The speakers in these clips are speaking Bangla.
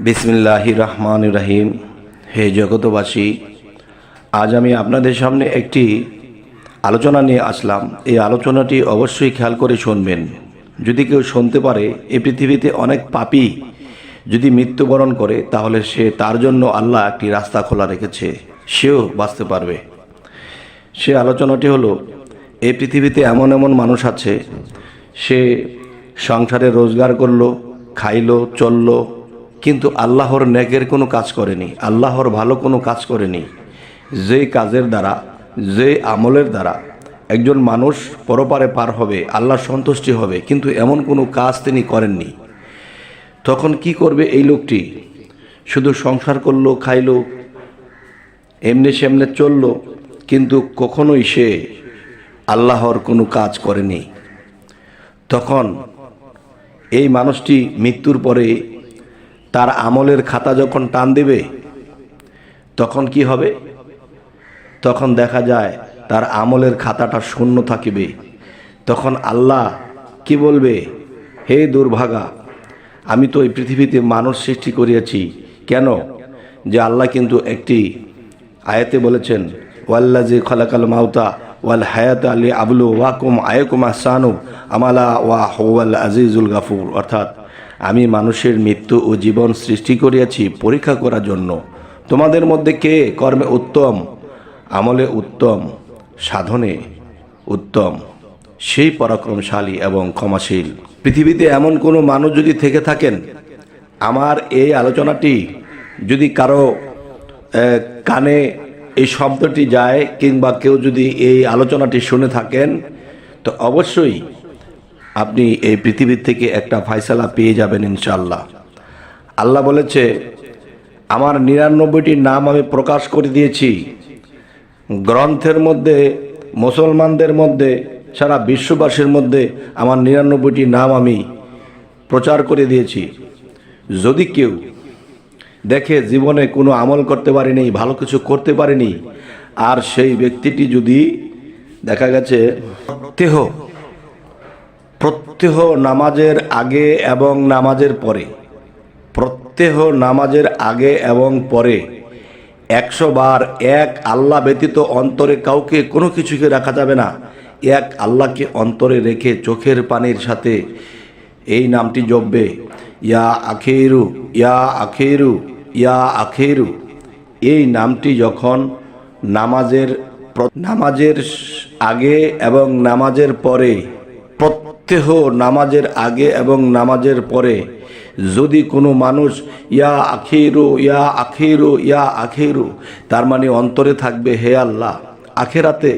বিসমিল্লাহ রহমান রাহিম হে জগতবাসী আজ আমি আপনাদের সামনে একটি আলোচনা নিয়ে আসলাম। এই আলোচনাটি অবশ্যই খেয়াল করে শুনবেন। যদি কেউ শুনতে পারে এই পৃথিবীতে অনেক পাপী যদি মৃত্যুবরণ করে, তাহলে সে তার জন্য আল্লাহ একটি রাস্তা খোলা রেখেছে। সেও বাঁচতে পারবে। সে আলোচনাটি হলো এই পৃথিবীতে এমন এমন মানুষ আছে, সে সংসারে রোজগার করল, খাইলো, চলল কিন্তু আল্লাহর নেকের কোনো কাজ করেনি, আল্লাহর ভালো কোনো কাজ করেনি। যে কাজের দ্বারা, যে আমলের দ্বারা একজন মানুষ পরপারে পার হবে আল্লাহর সন্তুষ্টি হবে, কিন্তু এমন কোনো কাজ তিনি করেননি। তখন কি করবে এই লোকটি? শুধু সংসার করল, খাইলো, এমনি সেমনে চলল, কিন্তু কখনোই সে আল্লাহর কোনো কাজ করেনি। তখন এই মানুষটি মৃত্যুর পরে তার আমলের খাতা যখন টান দেবে, তখন কি হবে? তখন দেখা যায় তার আমলের খাতাটা শূন্য থাকিবে। তখন আল্লাহ কি বলবে? হে দুর্ভাগা, আমি তো এই পৃথিবীতে মানুষ সৃষ্টি করিয়াছি। কেন? যে আল্লাহ কিন্তু একটি আয়াতে বলেছেন ওয়াল্লা ওয়াল্লাজি খলাকাল মাউতা ওয়াল হায়াত আলী আবলু ওয়াকুম আয়কুম আহসানু আমালা ওয়া হওয়াল আজিজুল গাফুর। অর্থাৎ আমি মানুষের মৃত্যু ও জীবন সৃষ্টি করিয়াছি পরীক্ষা করার জন্য। তোমাদের মধ্যে কে কর্মে উত্তম? আমলে উত্তম, সাধনে উত্তম, সেই পরাক্রমশালী এবং ক্ষমাশীল। পৃথিবীতে এমন কোনো মানুষ যদি থেকে থাকেন, আমার এই আলোচনাটি যদি কারও কানে এই শব্দটি যায় কিংবা কেউ যদি এই আলোচনাটি শুনে থাকেন, তো অবশ্যই আপনি এই পৃথিবীর থেকে একটা ফায়সালা পেয়ে যাবেন ইনশাল্লাহ আল্লাহ বলেছে, আমার নিরানব্বইটি নাম আমি প্রকাশ করে দিয়েছি। গ্রন্থের মধ্যে, মুসলমানদের মধ্যে, সারা বিশ্ববাসীর মধ্যে আমার নিরানব্বইটি নাম আমি প্রচার করে দিয়েছি। যদি কেউ দেখে জীবনে কোনো আমল করতে পারেনি, ভালো কিছু করতে পারেনি, আর সেই ব্যক্তিটি যদি দেখা গেছে প্রত্যেহ প্রত্যেহ নামাজের আগে এবং নামাজের পরে। প্রত্যেহ নামাজের আগে এবং পরে। একশো বার এক আল্লাহ ব্যতীত অন্তরে কাউকে কোনো কিছুকে রাখা যাবে না। এক আল্লাহকে অন্তরে রেখে চোখের পানির সাথে। এই নামটি জপবে, ইয়া আখেরু ইয়া আখেরু ইয়া আখেরু। এই নামটি যখন নামাজের নামাজের আগে এবং নামাজের পরে প্রত্যেহ নামাজের আগে এবং নামাজের পরে। যদি কোনো মানুষ, ইয়া আখেরু ইয়া আখেরু ইয়া আখেরু তার মানে অন্তরে থাকবে, হে আল্লাহ, আখেরাতে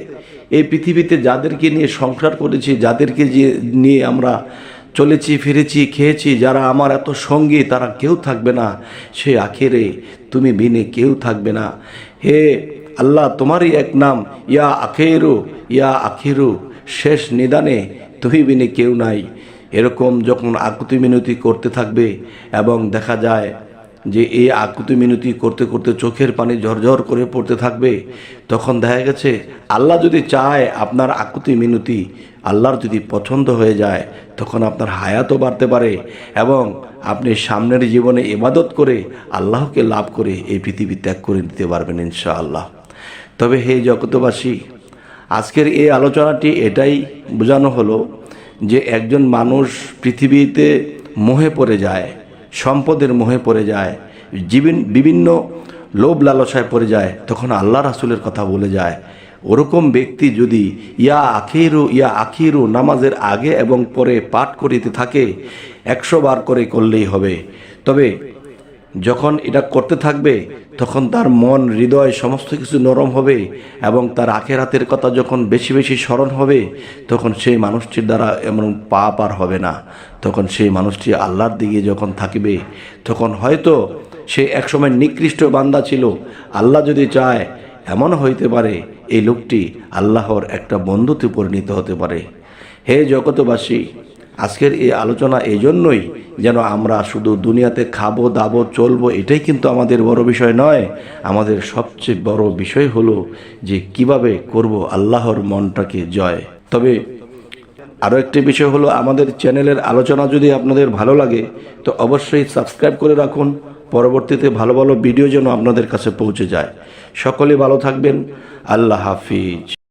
এই পৃথিবীতে যাদেরকে নিয়ে সংসার করেছি, যাদেরকে যে নিয়ে আমরা চলেছি, ফিরেছি, খেয়েছি, যারা আমার এত সঙ্গী, তারা কেউ থাকবে না। সে আখেরে তুমি বিনে কেউ থাকবে না। হে আল্লাহ, তোমারই এক নাম, ইয়া আখেরু ইয়া আখেরু শেষ নিদানে তুমি বিনে কেউ নাই। এরকম যখন আকুতি মিনতি করতে থাকবে এবং দেখা যায় যে এই আকুতি মিনতি করতে করতে চোখের পানি ঝরঝর করে পড়তে থাকবে, তখন দেখা গেছে আল্লাহ যদি চায় আপনার আকুতি মিনতি আল্লাহর যদি পছন্দ হয়ে যায়, তখন আপনার হায়াতও বাড়তে পারে এবং আপনি সামনের জীবনে ইবাদত করে আল্লাহকে লাভ করে এই পৃথিবী ত্যাগ করে দিতে পারবেন ইনশাআল্লাহ। তবে হে জগতবাসী আজকের এই আলোচনাটি এটাই বোঝানো হলো যে একজন মানুষ পৃথিবীতে মোহে পড়ে যায়, সম্পদের মোহে পড়ে যায়, জীবিন- বিভিন্ন লোভ লালসায় পড়ে যায়, তখন আল্লাহ রাসুলের কথা বলে যায়। ওরকম ব্যক্তি যদি ইয়া আখিরু ইয়া আখিরু নামাজের আগে এবং পরে পাঠ করিতে থাকে, একশো বার করে করলেই হবে। তবে যখন এটা করতে থাকবে, তখন তার মন, হৃদয় সমস্ত কিছু নরম হবে এবং তার আখের হাতের কথা যখন বেশি বেশি স্মরণ হবে, তখন সেই মানুষটির দ্বারা এমন পা পার হবে না। তখন সেই মানুষটি আল্লাহর দিকে যখন থাকবে, তখন হয়তো সে একসময় নিকৃষ্ট বান্দা ছিল। আল্লাহ যদি চায়, এমন হইতে পারে, এই লোকটি আল্লাহর একটা বন্ধুতে পরিণত হতে পারে। হে জগতবাসী আজকের এই আলোচনা এই জন্যই যেন আমরা শুধু দুনিয়াতে খাব, দাবো, চলবো, এটাই কিন্তু আমাদের বড় বিষয় নয়। আমাদের সবচেয়ে বড় বিষয় হলো যে কীভাবে করব আল্লাহর মনটাকে জয়। তবে আরও একটি বিষয় হলো, আমাদের চ্যানেলের আলোচনা যদি আপনাদের ভালো লাগে, তো অবশ্যই সাবস্ক্রাইব করে রাখুন। পরবর্তীতে ভালো ভালো ভিডিও যেন আপনাদের কাছে পৌঁছে যায়। সকলে ভালো থাকবেন। আল্লাহ হাফিজ।